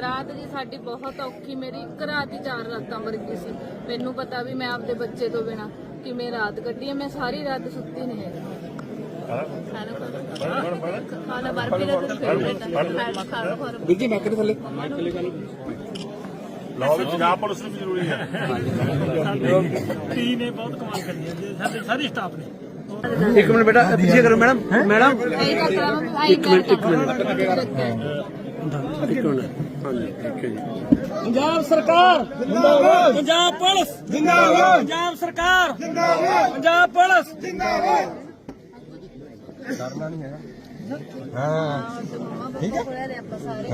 ਰਾਤ ਜੀ ਸਾਡੀ ਬਹੁਤ ਔਖੀ ਮੇਰੀ ਇੱਕ ਰਾਤ ਹੀ ਚਾਰ ਰਾਤਾਂ ਵਰਗੀ ਸੀ। ਮੈਨੂੰ ਪਤਾ ਵੀ ਮੈਂ ਆਪਦੇ ਬੱਚੇ ਤੋਂ ਬਿਨਾ ਕਿਵੇਂ ਰਾਤ ਕੱਢੀ ਹੈ ਮੈਂ ਸਾਰੀ ਰਾਤ ਸੁੱਤੀ ਨਹੀਂ ਹੈ ਖਾਣਾ ਬਰਫੀ ਦਾ ਤਾਂ ਫੇਵਰੇਟ ਹੈ ਖਾਣਾ ਹੋਰ। ਵੀਰ ਜੀ ਮੈਕ ਦੇ ਥੱਲੇ? ਲਓ ਵੀ ਪੰਜਾਬ ਪੁਲਿਸ ਨੂੰ ਵੀ ਜ਼ਰੂਰੀ ਹੈ। ਟੀ ਨੇ ਬਹੁਤ ਕਮਾਲ ਕਰੀ ਹੈ ਸਾਡੇ ਸਾਰੇ ਸਟਾਫ ਨੇ। ਇੱਕ ਮਿੰਟ ਬੇਟਾ ਪਿੱਛੇ ਕਰੋ ਮੈਡਮ। ਮੈਡਮ ਆਈ ਕਰ ਇੱਕ ਮਿੰਟ, ਇੱਕ ਮਿੰਟ। ਹਾਂਜੀ ਠੀਕ ਹੈ ਜੀ। ਪੰਜਾਬ ਸਰਕਾਰ ਜਿੰਦਾਬਾਦ। ਪੰਜਾਬ ਪੁਲਿਸ। ਜਿੰਦਾਬਾਦ। ਪੰਜਾਬ ਸਰਕਾਰ ਜਿੰਦਾਬਾਦ। ਪੰਜਾਬ ਪੁਲਿਸ। ਠੀਕ ਹੈ। ਆਪਾਂ ਸਾਰੇ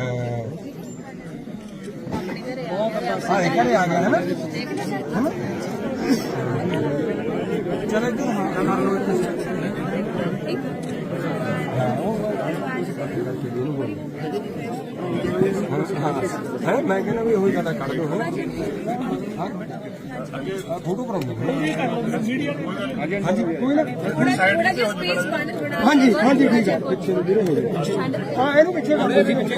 ਆਪਣੇ ਘਰੇ ਆ ਗਏ ਆਪਾਂ ਸਾਰੇ ਘਰੇ ਆ ਗਏ ਹਨਾ ਦੇਖਣਾ ਚਲੋ ਇੱਧਰ ਹਾਂ ਕਰ ਲਓ ਇੱਥੇ ਹੈ, ਮੈਂ ਕਹਿੰਦਾ ਵੀ ਉਹੀ ਗੱਲ ਕੱਢ ਦੋ, ਹਾਂ। ਫੋਟੋ ਕਰਾਉਂਦੇ ਹਾਂਜੀ ਕੋਈ ਨਾ। ਥੋੜਾ ਜਿਹਾ ਸਪੇਸ ਬਣ ਥੋੜਾ ਹਾਂਜੀ ਹਾਂਜੀ, ਠੀਕ ਹੈ ਪਿੱਛੇ ਨੂੰ ਵੀਰੇ ਹੋ ਜਾਓ ਹਾਂ, ਇਹਨੂੰ ਪਿੱਛੇ ਕਰ ਦਿਓ, ਪਿੱਛੇ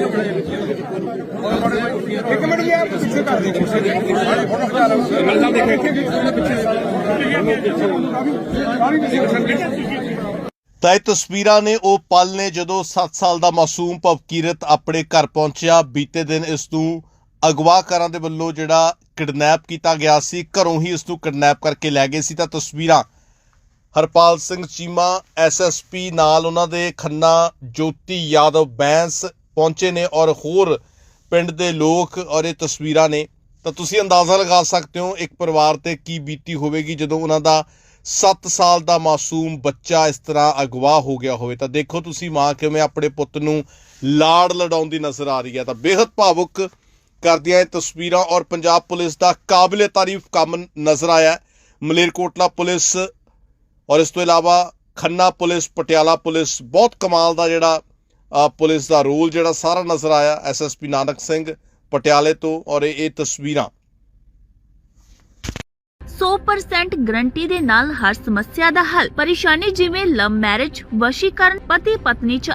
ਇੱਕ ਮਿੰਟ ਜੀ ਆਪ ਪਿੱਛੇ ਕਰ ਦਿਓ। ਪਿੱਛੇ ਫੋਟੋ ਖਿਚਾ ਲਓ ਗੱਲਾਂ ਦੇਖੋ ਇੱਥੇ ਪਿੱਛੇ ਆ ਵੀ ਪਿੱਛੇ ਤਾਂ ਇਹ ਤਸਵੀਰਾਂ ਨੇ, ਉਹ ਪਲ ਨੇ ਜਦੋਂ 7 ਸਾਲ ਦਾ ਮਾਸੂਮ ਭਵਕੀਰਤ ਆਪਣੇ ਘਰ ਪਹੁੰਚਿਆ। ਬੀਤੇ ਦਿਨ ਇਸ ਨੂੰ ਅਗਵਾਕਾਰਾਂ ਦੇ ਵੱਲੋਂ ਜਿਹੜਾ ਕਿਡਨੈਪ ਕੀਤਾ ਗਿਆ ਸੀ, ਘਰੋਂ ਹੀ ਇਸ ਨੂੰ ਕਿਡਨੈਪ ਕਰਕੇ ਲੈ ਗਏ ਸੀ। ਤਾਂ ਤਸਵੀਰਾਂ ਹਰਪਾਲ ਸਿੰਘ ਚੀਮਾ ਐਸਐਸਪੀ ਨਾਲ ਉਹਨਾਂ ਦੇ ਖੰਨਾ, ਜੋਤੀ ਯਾਦਵ ਬੈਂਸ ਪਹੁੰਚੇ ਨੇ ਔਰ ਹੋਰ ਪਿੰਡ ਦੇ ਲੋਕ ਔਰ ਇਹ ਤਸਵੀਰਾਂ ਨੇ। ਤਾਂ ਤੁਸੀਂ ਅੰਦਾਜ਼ਾ ਲਗਾ ਸਕਦੇ ਹੋ, ਇੱਕ ਪਰਿਵਾਰ ਤੇ ਕੀ ਬੀਤੀ ਹੋਵੇਗੀ ਜਦੋਂ ਉਹਨਾਂ ਦਾ 7 ਸਾਲ ਦਾ ਮਾਸੂਮ ਬੱਚਾ ਇਸ ਤਰ੍ਹਾਂ ਅਗਵਾ ਹੋ ਗਿਆ ਹੋਵੇ, ਤਾਂ ਦੇਖੋ ਤੁਸੀਂ ਮਾਂ ਕਿਵੇਂ ਆਪਣੇ ਪੁੱਤ ਨੂੰ ਲਾੜ ਲੜਾਉਂਦੀ ਨਜ਼ਰ ਆ ਰਹੀ ਹੈ। ਤਾਂ ਬੇहद ਭਾਵੁਕ ਕਰਦੀਆਂ ਇਹ ਤਸਵੀਰਾਂ ਔਰ ਪੰਜਾਬ ਪੁਲਿਸ ਦਾ ਕਾਬਿਲੇ ਤਾਰੀਫ ਕੰਮ ਨਜ਼ਰ ਆਇਆ ਮਲੇਰਕੋਟਲਾ ਪੁਲਿਸ ਔਰ ਇਸ ਤੋਂ ਇਲਾਵਾ ਖੰਨਾ ਪੁਲਿਸ, ਪਟਿਆਲਾ ਪੁਲਿਸ, ਬਹੁਤ ਕਮਾਲ ਦਾ ਜਿਹੜਾ ਪੁਲਿਸ ਦਾ ਰੋਲ ਜਿਹੜਾ ਸਾਰਾ ਨਜ਼ਰ ਆਇਆ। ਐਸਐਸਪੀ ਨਾਨਕ ਸਿੰਘ ਪਟਿਆਲੇ ਤੋਂ ਔਰ ਇਹ ਤਸਵੀਰਾਂ 100% ਗਰੰਟੀ ਦੇ ਨਾਲ ਹਰ ਸਮੱਸਿਆ ਦਾ ਹੱਲ। ਪਰੇਸ਼ਾਨੀ ਜਿਵੇਂ ਲਵ ਮੈਰਿਜ, ਵਸ਼ੀਕਰਨ ਪਤੀ ਪਤਨੀ ਚ